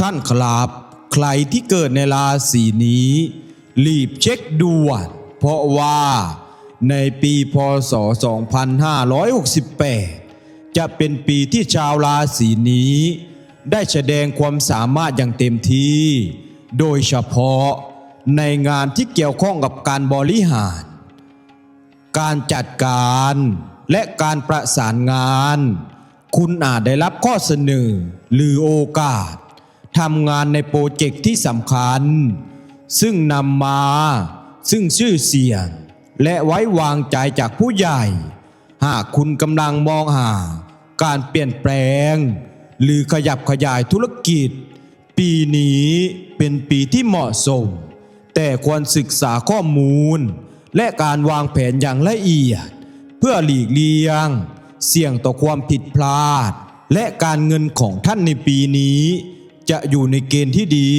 ท่านครับ ใครที่เกิดในราศีนี้ รีบเช็คด่วนเพราะว่าในปีพศ 2568 จะเป็นปีที่ชาวราศีนี้ ได้แสดงความสามารถอย่างเต็มที่ โดยเฉพาะในงานที่เกี่ยวข้องกับการบริหาร การจัดการและการประสานงาน คุณอาจได้รับข้อเสนอหรือโอกาส ทำงานในโปรเจกต์ที่สำคัญ ซึ่งนำมา ซึ่งชื่อเสียง และไว้วางใจจากผู้ใหญ่ หากคุณกำลังมองหา การเปลี่ยนแปลง หรือขยับขยายธุรกิจ ปีนี้เป็นปีที่เหมาะสม แต่ควรศึกษาข้อมูล และการวางแผนอย่างละเอียด เพื่อหลีกเลี่ยง เสี่ยงต่อความผิดพลาด และการเงินของท่านในปีนี้ จะอยู่ในเกณฑ์ที่ดี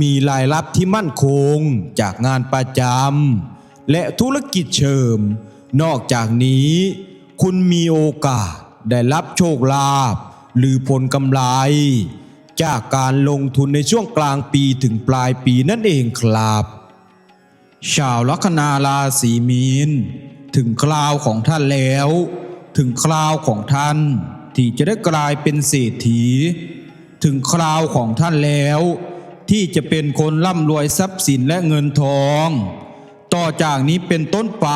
มีรายรับที่มั่นคงจากงานประจำและธุรกิจเชิม นอกจากนี้ คุณมีโอกาสได้รับโชคลาภหรือผลกำไร จากการลงทุนในช่วงกลางปีถึงปลายปีนั่นเองครับ ชาวลัคนาราศีมีน ถึงคราวของท่านแล้ว ถึงคราวของท่าน ที่จะได้กลายเป็นเศรษฐี ถึงคราวของท่านแล้ว ที่จะเป็นคนร่ำรวยทรัพย์สินและเงินทอง ต่อจากนี้เป็นต้นไป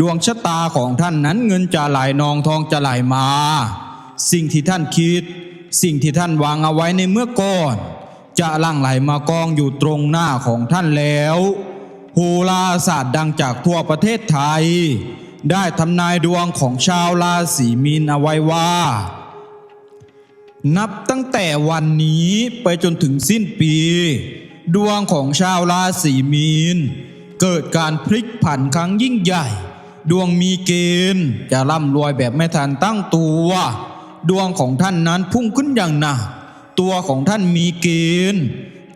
ดวงชะตาของท่านนั้นเงินจะไหลนองทองจะไหลมา สิ่งที่ท่านคิด สิ่งที่ท่านวางเอาไว้ในเมื่อก่อน จะลั่งไหลมากองอยู่ตรงหน้าของท่านแล้วโหราศาสตร์ดังจากทั่วประเทศไทย ได้ทำนายดวงของชาวราศีมีนเอาไว้ว่า นับตั้งแต่วันนี้ไปจนถึงสิ้นปี ดวงของชาวราศีมีน เกิดการพลิกผันครั้งยิ่งใหญ่ ดวงมีเกณฑ์จะร่ำรวยแบบไม่ทันตั้งตัว ดวงของท่านนั้นพุ่งขึ้นอย่างหนักตัวของท่านมีเกณฑ์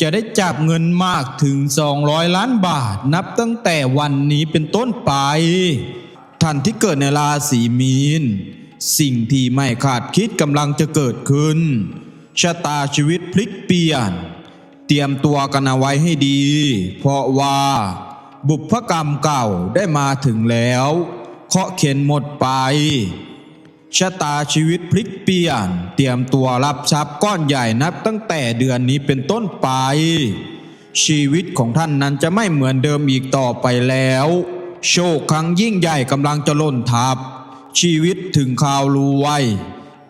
จะได้จับเงินมากถึง 200 ล้านบาท นับตั้งแต่วันนี้เป็นต้นไป ท่านที่เกิดในราศีมีน สิ่งที่ไม่คาดคิดกำลังจะเกิดขึ้น ชะตาชีวิตพลิกเปลี่ยน เตรียมตัวกันเอาไว้ให้ดี เพราะว่า บุพกรรมเก่าได้มาถึงแล้วเคาะเข็นหมดไป ชะตาชีวิตพลิกเปลี่ยน เตรียมตัวรับทรัพย์ก้อนใหญ่นับตั้งแต่เดือนนี้เป็นต้นไป ชีวิตของท่านนั้นจะไม่เหมือนเดิมอีกต่อไปแล้ว โชคครั้งยิ่งใหญ่กำลังจะล่นทับ ชีวิตถึงข่าวรู้ไว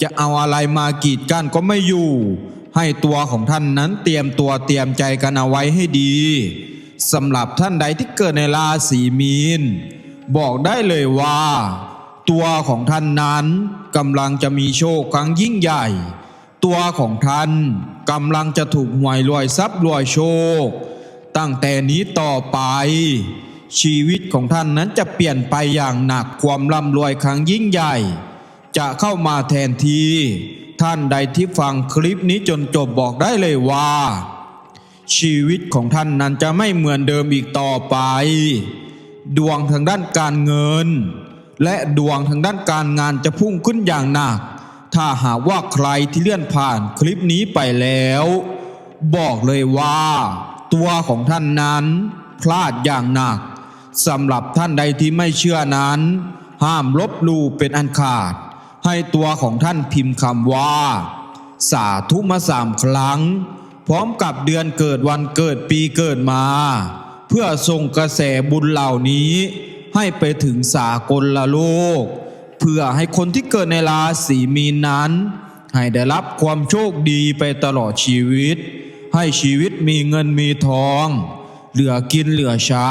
จะเอาอะไรมากีดกั้นก็ไม่อยู่ ให้ตัวของท่านนั้นเตรียมตัวเตรียมใจกันเอาไว้ให้ดีสำหรับท่านใดที่เกิดในราศีมีน บอกได้เลยว่า ตัวของท่านนั้นกำลังจะมีโชคครั้งยิ่งใหญ่ ตัวของท่านกำลังจะถูกหวยรวยทรัพย์รวยโชค ตั้งแต่นี้ต่อไป ชีวิตของท่านนั้นจะเปลี่ยนไปอย่างหนักความร่ำรวยครั้งยิ่งใหญ่ จะเข้ามาแทนที ท่านใดที่ฟังคลิปนี้จนจบบอกได้เลยว่า ชีวิตของท่านนั้นจะไม่เหมือนเดิมอีกต่อไป ดวงทางด้านการเงิน และดวงทางด้านการงานจะพุ่งขึ้นอย่างหนัก ถ้าหากว่าใครที่เลื่อนผ่านคลิปนี้ไปแล้ว บอกเลยว่า ตัวของท่านนั้นพลาดอย่างหนัก สำหรับท่านใดที่ไม่เชื่อนั้น ห้ามลบลู่เป็นอันขาด ให้ตัวของท่านพิมพ์คำว่า สาธุมาสามครั้ง พร้อมกับเดือนเกิดวันเกิดปีเกิดมา เพื่อส่งกระแสบุญเหล่านี้ ให้ไปถึงสากลละโลก เพื่อให้คนที่เกิดในราศีมีนนั้น ให้ได้รับความโชคดีไปตลอดชีวิต ให้ชีวิตมีเงินมีทอง เหลือกินเหลือใช้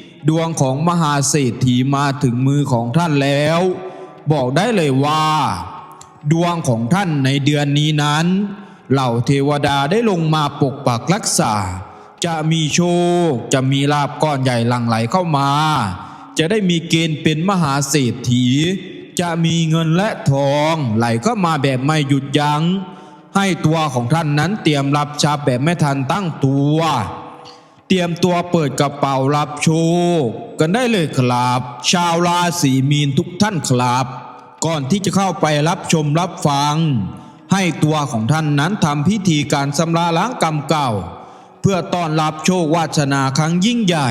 ดวงของมหาเศรษฐีมาถึงมือของท่านแล้ว บอกได้เลยว่า ดวงของท่านในเดือนนี้นั้น เหล่าเทวดาได้ลงมาปกปักรักษา จะมีโชค จะมีลาบก้อนใหญ่หลั่งไหลเข้ามา จะได้มีเกณฑ์เป็นมหาเศรษฐี จะมีเงินและทองไหลเข้ามาแบบไม่หยุดยัง้งให้ตัวของท่านนั้นเตรียมรับทรัพย์แบบไม่ทันตั้งตัว เตรียมตัวเปิดกระเป๋ารับโชคกันได้เลยครับ ชาวราศีมีนทุกท่านครับ ก่อนที่จะเข้าไปรับชมรับฟัง ให้ตัวของท่านนั้นทำพิธีการสำระล้างกรรมเก่า เพื่อต้อนรับโชควาสนาครั้งยิ่งใหญ่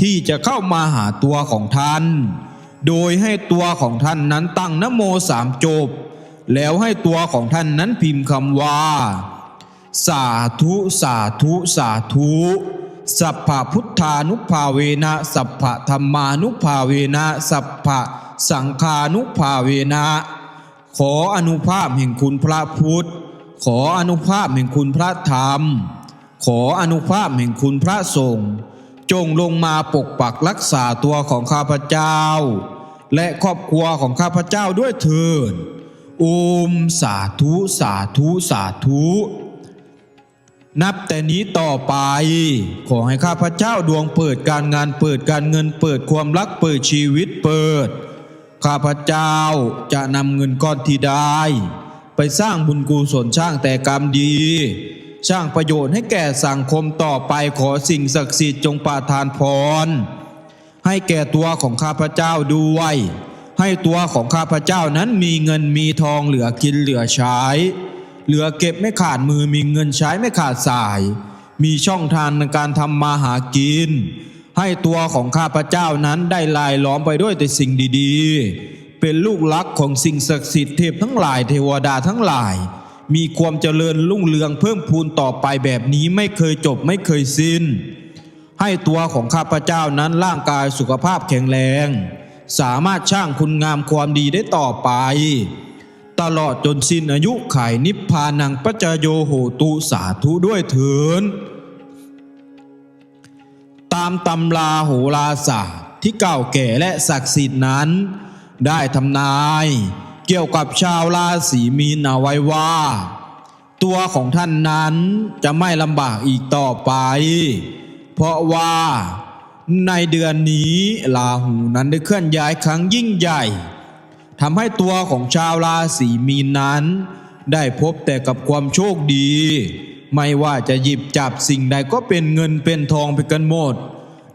ที่จะเข้ามาหาตัวของท่าน โดยให้ตัวของท่านนั้นตั้งนโมสามจบ แล้วให้ตัวของท่านนั้นพิมพ์คำว่า สาธุสาธุสาธุ สัพพพุทธานุภาเวนะสัพพะธรรมานุภาเวนะสัพพะสังฆานุภาเวนะ ขออนุภาพแห่งคุณพระพุทธ ขออนุภาพแห่งคุณพระธรรม ขออนุภาพแห่งคุณพระสงฆ์จงลงมาปกปักรักษาตัวของข้าพเจ้า และครอบครัวของข้าพเจ้าด้วยเถิดโอมสาธุสาธุสาธุ นับแต่นี้ต่อไป ขอให้ข้าพเจ้าดวงเปิดการงานเปิดการเงินเปิดความรักเปิดชีวิตเปิด ข้าพเจ้าจะนำเงินก้อนที่ได้ ไปสร้างบุญกุศลสร้างแต่กรรมดี สร้างประโยชน์ให้แก่สังคมต่อไปขอสิ่งศักดิ์สิทธิ์จงประทานพร ให้แก่ตัวของข้าพเจ้าด้วย ให้ตัวของข้าพเจ้านั้นมีเงินมีทองเหลือกินเหลือใช้ เหลือเก็บไม่ขาดมือมีเงินใช้ไม่ขาดสาย มีช่องทางในการทำมาหากิน ให้ตัวของข้าพเจ้านั้นได้ลายล้อมไปด้วยแต่สิ่งดีๆ เป็นลูกหลักของสิ่งศักดิ์สิทธิ์เทพทั้งหลายเทวดาทั้งหลาย มีความเจริญรุ่งเรืองเพิ่มพูนต่อไปแบบนี้ไม่เคยจบไม่เคยสิ้น ให้ตัวของข้าพเจ้านั้นร่างกายสุขภาพแข็งแรง สามารถช่างคุณงามความดีได้ต่อไป ตลอดจนสิ้นอายุไขนิพพานังปัจจโยโหตุสาธุด้วยเถินตามตำราโหราศาสตร์ที่เก่าแก่และศักดิ์สิทธิ์นั้น ได้ทำนายเกี่ยวกับชาวราศีมีนเอาไว้ว่า ตัวของท่านนั้นจะไม่ลำบากอีกต่อไป เพราะว่าในเดือนนี้ลาหูนั้นได้เคลื่อนย้ายครั้งยิ่งใหญ่ ทำให้ตัวของชาวราศีมีนนั้น ได้พบแต่กับความโชคดี ไม่ว่าจะหยิบจับสิ่งใดก็เป็นเงินเป็นทองไปกันหมด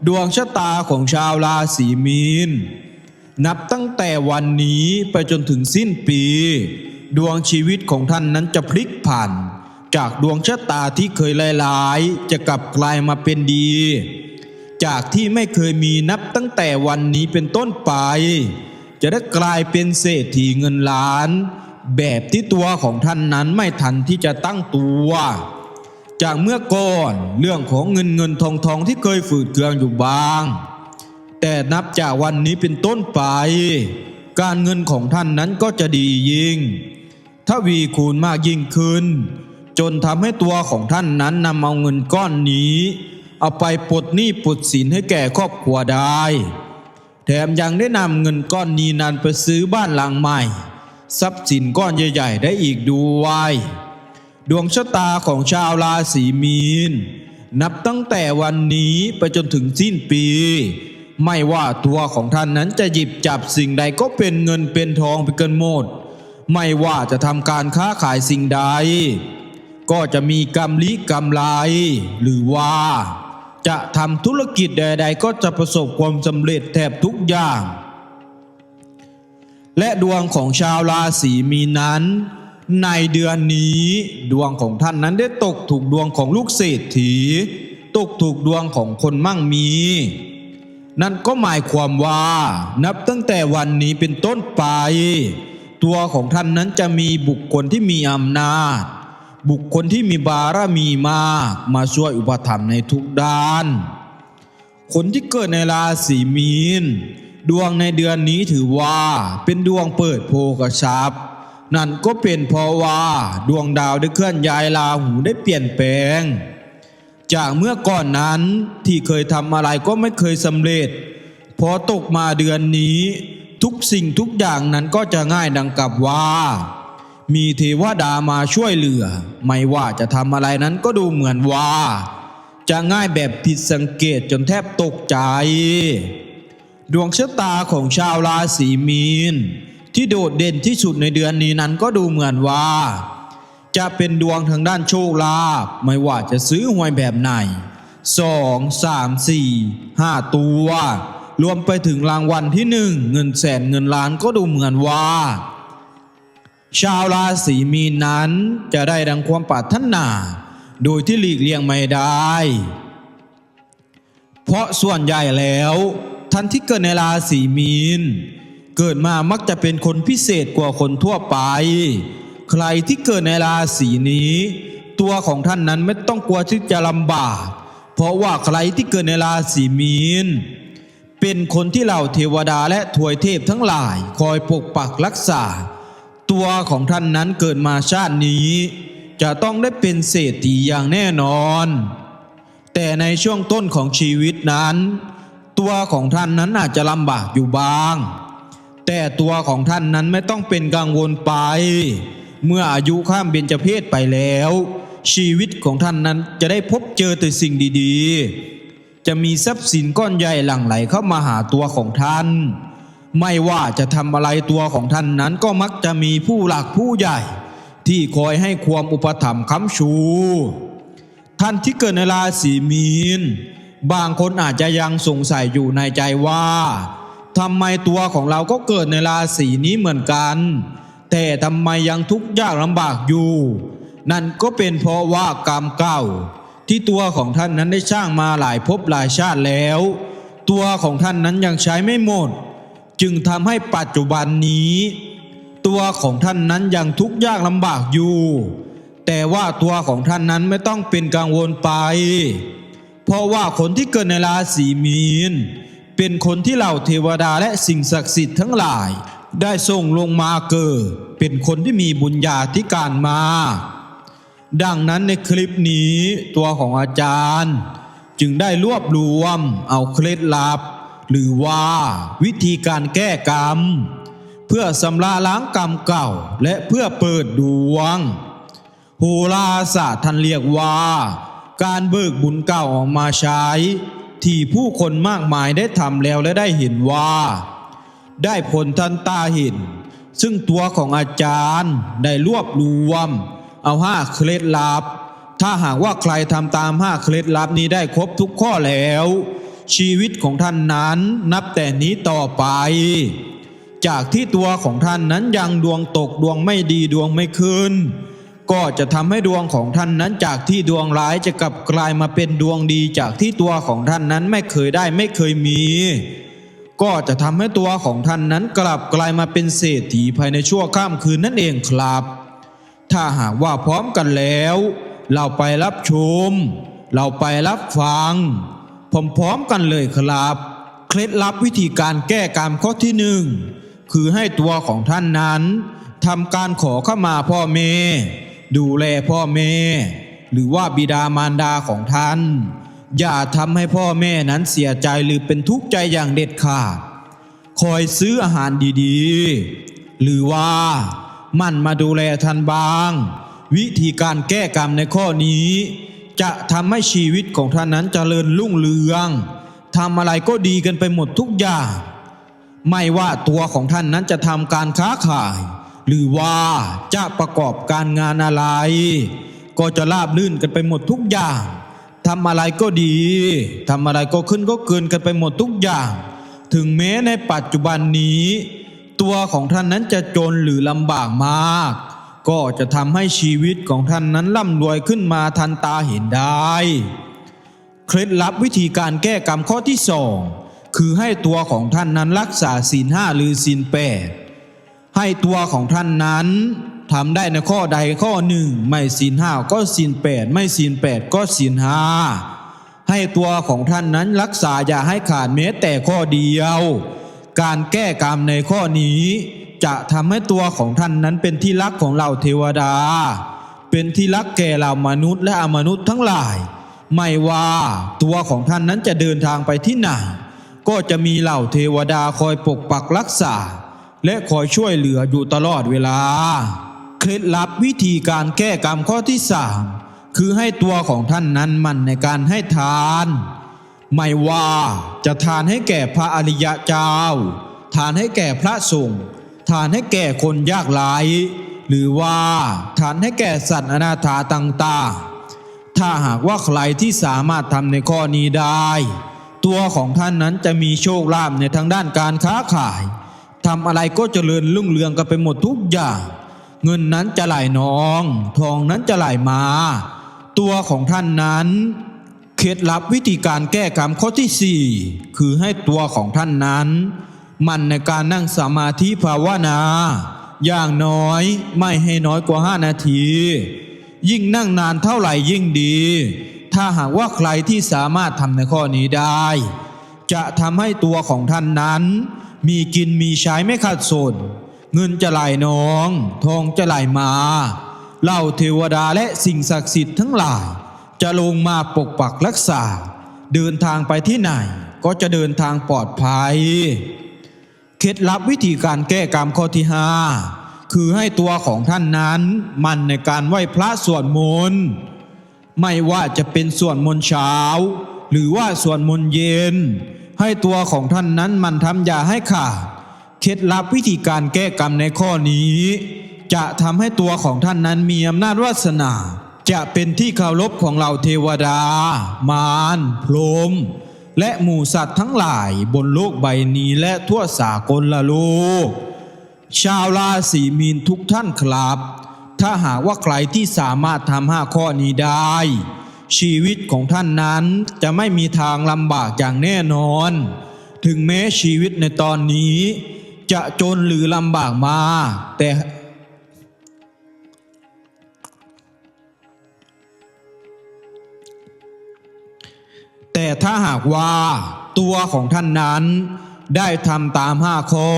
ดวงชะตาของชาวราศีมีน นับตั้งแต่วันนี้ไปจนถึงสิ้นปี ดวงชีวิตของท่านนั้นจะพลิกผัน จากดวงชะตาที่เคยลายๆจะกลับกลายมาเป็นดี จากที่ไม่เคยมีนับตั้งแต่วันนี้เป็นต้นไป จะได้กลายเป็นเศรษฐีเงินล้าน แบบที่ตัวของท่านนั้นไม่ทันที่จะตั้งตัว จากเมื่อก่อนเรื่องของเงินเงินทองทองที่เคยฝืดเคืองอยู่บ้าง แต่นับจากวันนี้เป็นต้นไป การเงินของท่านนั้นก็จะดียิ่งถ้าวีคูณมากยิ่งขึ้น จนทำให้ตัวของท่านนั้นนำเอาเงินก้อนนี้ เอาไปปลดหนี้ปลดสินให้แก่ครอบครัวได้ แถมยังได้นำเงินก้อนนี้นั้นไปซื้อบ้านหลังใหม่ ทรัพย์สินก้อนใหญ่ ๆ ได้อีกด้วยดวงชะตาของชาวราศีมีน นับตั้งแต่วันนี้ไปจนถึงสิ้นปี ไม่ว่าตัวของท่านนั้นจะหยิบจับสิ่งใดก็เป็นเงินเป็นทองไปเกันหมด ไม่ว่าจะทำการค้าขายสิ่งใด ก็จะมีกำลิกำไรหรือว่า จะทำธุรกิจใด ๆ ก็จะประสบความสำเร็จแทบทุกอย่าง และดวงของชาวราศีมีนนั้น ในเดือนนี้ดวงของท่านนั้นได้ตกถูกดวงของลูกเศรษฐี ตกถูกดวงของคนมั่งมี นั่นก็หมายความว่านับตั้งแต่วันนี้เป็นต้นไป ตัวของท่านนั้นจะมีบุคคลที่มีอำนาจ บุคคลที่มีบารมีมากมาช่วยอุปถัมภ์ในทุกด้าน คนที่เกิดในราศีมีน ดวงในเดือนนี้ถือว่าเป็นดวงเปิดโภกทรัพย์นั่นก็เป็นเพราะว่าดวงดาวได้เคลื่อนย้ายราหูได้เปลี่ยนแปลง จากเมื่อก่อนนั้นที่เคยทำอะไรก็ไม่เคยสำเร็จ พอตกมาเดือนนี้ ทุกสิ่งทุกอย่างนั้นก็จะง่ายดังกับว่า มีเทวดามาช่วยเหลือ ไม่ว่าจะทำอะไรนั้นก็ดูเหมือนว่า จะง่ายแบบผิดสังเกตจนแทบตกใจ ดวงชะตาของชาวราศีมีน ที่โดดเด่นที่สุดในเดือนนี้นั้นก็ดูเหมือนว่า จะเป็นดวงทางด้านโชคลาภไม่ว่าจะซื้อหวยแบบไหนสองสามสี่ห้าตัว รวมไปถึงรางวัลที่หนึ่งเงินแสนเงินล้านก็ดูเหมือนว่า ชาวราศีมีนนั้นจะได้ดังความปรารถนา โดยที่หลีกเลี่ยงไม่ได้ เพราะส่วนใหญ่แล้ว ท่านที่เกิดในราศีมีน เกิดมามักจะเป็นคนพิเศษกว่าคนทั่วไป ใครที่เกิดในราศีนี้ ตัวของท่านนั้นไม่ต้องกลัวที่จะลำบาก เพราะว่าใครที่เกิดในราศีมีนเป็นคนที่เหล่าเทวดาและถวยเทพทั้งหลายคอยปกปักรักษา ตัวของท่านนั้นเกิดมาชาตินี้ จะต้องได้เป็นเศรษฐีอย่างแน่นอน แต่ในช่วงต้นของชีวิตนั้น ตัวของท่านนั้นอาจจะลำบากอยู่บ้าง แต่ตัวของท่านนั้นไม่ต้องเป็นกังวลไป เมื่ออายุข้ามเบญจเพศไปแล้ว ชีวิตของท่านนั้นจะได้พบเจอแต่สิ่งดีๆ จะมีทรัพย์สินก้อนใหญ่หลั่งไหลเข้ามาหาตัวของท่าน ไม่ว่าจะทำอะไรตัวของท่านนั้นก็มักจะมีผู้หลักผู้ใหญ่ ที่คอยให้ความอุปถัมภ์ค้ำชู ท่านที่เกิดในราศีมีน บางคนอาจจะยังสงสัยอยู่ในใจว่าทำไมตัวของเราก็เกิดในราศีนี้เหมือนกัน แต่ทำไมยังทุกข์ยากลำบากอยู่ นั่นก็เป็นเพราะว่ากรรมเก่า ที่ตัวของท่านนั้นได้สร้างมาหลายภพหลายชาติแล้ว ตัวของท่านนั้นยังใช้ไม่หมด จึงทำให้ปัจจุบันนี้ ตัวของท่านนั้นยังทุกข์ยากลำบากอยู่ แต่ว่าตัวของท่านนั้นไม่ต้องเป็นกังวลไป เพราะว่าคนที่เกิดในราศีมีน เป็นคนที่เหล่าเทวดาและสิ่งศักดิ์สิทธิ์ทั้งหลาย ได้ส่งลงมาเกิด เป็นคนที่มีบุญญาธิการมา ดังนั้นในคลิปนี้ตัวของอาจารย์ จึงได้รวบรวมเอาเคล็ดลับ หรือว่าวิธีการแก้กรรม เพื่อสำระล้างกรรมเก่าและเพื่อเปิดดวง โหราศาสตร์ท่านเรียกว่า การเบิกบุญเก่าออกมาใช้ ที่ผู้คนมากมายได้ทำแล้วและได้เห็นว่า ได้ผลทันตาเห็น ซึ่งตัวของอาจารย์ได้รวบรวม เอาห้าเคล็ดลับ ถ้าหากว่าใครทำตามห้าเคล็ดลับนี้ได้ครบทุกข้อแล้ว ชีวิตของท่านนั้นนับแต่นี้ต่อไป จากที่ตัวของท่านนั้นยังดวงตกดวงไม่ดีดวงไม่ขึ้น ก็จะทำให้ดวงของท่านนั้นจากที่ดวงร้ายจะกลับกลายมาเป็นดวงดีจากที่ตัวของท่านนั้นไม่เคยได้ไม่เคยมี ก็จะทำให้ตัวของท่านนั้นกลับกลายมาเป็นเศรษฐีภายในชั่วข้ามคืนนั่นเองครับ ถ้าหากว่าพร้อมกันแล้ว เราไปรับชม เราไปรับฟัง พร้อมๆกันเลยครับ เคล็ดลับวิธีการแก้กรรมข้อที่หนึ่งคือให้ตัวของท่านนั้นทำการขอเข้ามาพ่อแม่ดูแลพ่อแม่หรือว่าบิดามารดาของท่าน อย่าทำให้พ่อแม่นั้นเสียใจหรือเป็นทุกข์ใจอย่างเด็ดขาดคอยซื้ออาหารดีๆ หรือว่ามันมาดูแลท่านบ้าง วิธีการแก้กรรมในข้อนี้ จะทำให้ชีวิตของท่านนั้นเจริญรุ่งเรืองทำอะไรก็ดีกันไปหมดทุกอย่าง ไม่ว่าตัวของท่านนั้นจะทำการค้าขาย หรือว่าจะประกอบการงานอะไร ก็จะราบลื่นกันไปหมดทุกอย่างทำอะไรก็ดีทำอะไรก็ขึ้นก็เกินกันไปหมดทุกอย่าง ถึงแม้ในปัจจุบันนี้ ตัวของท่านนั้นจะจนหรือลำบากมาก ก็จะทำให้ชีวิตของท่านนั้นร่ำรวยขึ้นมาทันตาเห็นได้ เคล็ดลับวิธีการแก้กรรมข้อที่สองคือให้ตัวของท่านนั้นรักษาศีลห้าหรือศีลแปดให้ตัวของท่านนั้นทำได้ในข้อใดข้อหนึ่งไม่ศีลห้าก็ศีลแปดไม่ศีลแปดก็ศีลห้าให้ตัวของท่านนั้นรักษาอย่าให้ขาดแม้แต่ข้อเดียว การแก้กรรมในข้อนี้ จะทำให้ตัวของท่านนั้นเป็นที่รักของเราเทวดา เป็นที่รักแก่เรามนุษย์และอมนุษย์ทั้งหลาย ไม่ว่าตัวของท่านนั้นจะเดินทางไปที่ไหนก็จะมีเหล่าเทวดาคอยปกปักรักษา และคอยช่วยเหลืออยู่ตลอดเวลา เคล็ดลับวิธีการแก้กรรมข้อที่สามคือให้ตัวของท่านนั้นมันในการให้ทาน ไม่ว่าจะทานให้แก่พระอริยะเจ้า ทานให้แก่พระสงฆ์ ทานให้แก่คนยากไร้หรือว่าทานให้แก่สัตว์อนาถาต่างๆ ถ้าหากว่าใครที่สามารถทำในข้อนี้ได้ ตัวของท่านนั้นจะมีโชคลาภในทางด้านการค้าขายทำอะไรก็เจริญรุ่งเรืองกันไปหมดทุกอย่าง เงินนั้นจะไหลนอง ทองนั้นจะไหลมา ตัวของท่านนั้นเคล็ดลับวิธีการแก้กรรมข้อที่ 4 คือให้ตัวของท่านนั้น มันในการนั่งสมาธิภาวนา อย่างน้อยไม่ให้น้อยกว่า5นาที ยิ่งนั่งนานเท่าไหร่ยิ่งดี ถ้าหากว่าใครที่สามารถทำในข้อนี้ได้ จะทำให้ตัวของท่านนั้น มีกินมีใช้ไม่ขาดสนเงินจะไหลนอง ทองจะไหลมา เหล่าเทวดาและสิ่งศักดิ์สิทธิ์ทั้งหลาย จะลงมาปกปักรักษา เดินทางไปที่ไหนก็จะเดินทางปลอดภัย เคล็ดลับวิธีการแก้กรรมข้อที่ห้าคือให้ตัวของท่านนั้นมันในการไหว้พระสวดมนต์ไม่ว่าจะเป็นสวดมนต์เช้า หรือว่าสวดมนต์เย็น ให้ตัวของท่านนั้นมันทำยาให้ขาดเคล็ดลับวิธีการแก้กรรมในข้อนี้ จะทำให้ตัวของท่านนั้นมีอำนาจวาสนา จะเป็นที่เคารพของเหล่าเทวดา มารพรหม และหมู่สัตว์ทั้งหลายบนโลกใบนี้และทั่วสากลละโลก ชาวราศีมีนทุกท่านครับ ถ้าหากว่าใครที่สามารถทำห้าข้อนี้ได้ ชีวิตของท่านนั้นจะไม่มีทางลำบากอย่างแน่นอน ถึงแม้ชีวิตในตอนนี้ จะจนหรือลำบากมา แต่ แต่ถ้าหากว่าตัวของท่านนั้น ได้ทำตามห้าข้อ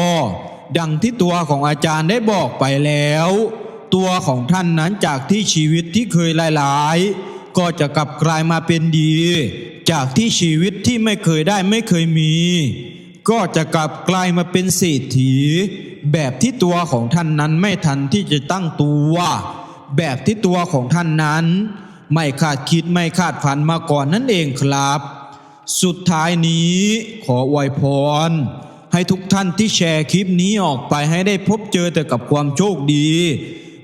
ดังที่ตัวของอาจารย์ได้บอกไปแล้ว ตัวของท่านนั้นจากที่ชีวิตที่เคยหลายๆ ก็จะกลับกลายมาเป็นดี จากที่ชีวิตที่ไม่เคยได้ไม่เคยมี ก็จะกลับกลายมาเป็นเศรษฐี แบบที่ตัวของท่านนั้นไม่ทันที่จะตั้งตัว แบบที่ตัวของท่านนั้น ไม่คาดคิดไม่คาดฝันมาก่อนนั่นเองครับ สุดท้ายนี้ขออวยพร ให้ทุกท่านที่แชร์คลิปนี้ออกไปให้ได้พบเจอแต่กับความโชคดี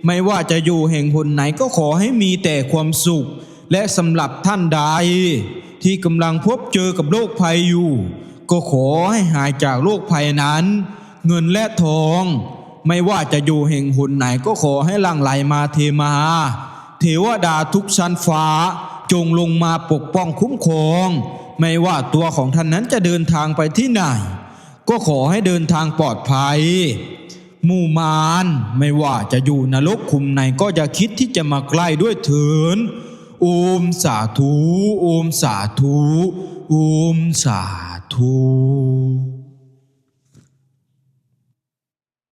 ไม่ว่าจะอยู่แห่งหนไหนก็ขอให้มีแต่ความสุข และสำหรับท่านใด ที่กำลังพบเจอกับโรคภัยอยู่ ก็ขอให้หายจากโรคภัยนั้น เงินและทอง ไม่ว่าจะอยู่แห่งหนไหนก็ขอให้หลั่งไหลมาเทมา เทวดาทุกชั้นฟ้า จงลงมาปกป้องคุ้มครอง ไม่ว่าตัวของท่านนั้นจะเดินทางไปที่ไหน ก็ขอให้เดินทางปลอดภัยหมู่มารไม่ว่าจะอยู่นรกคุมไหนก็อย่าคิดที่จะมาใกล้ด้วยเถินโอมสาธุโอมสาธุโอมสาธุ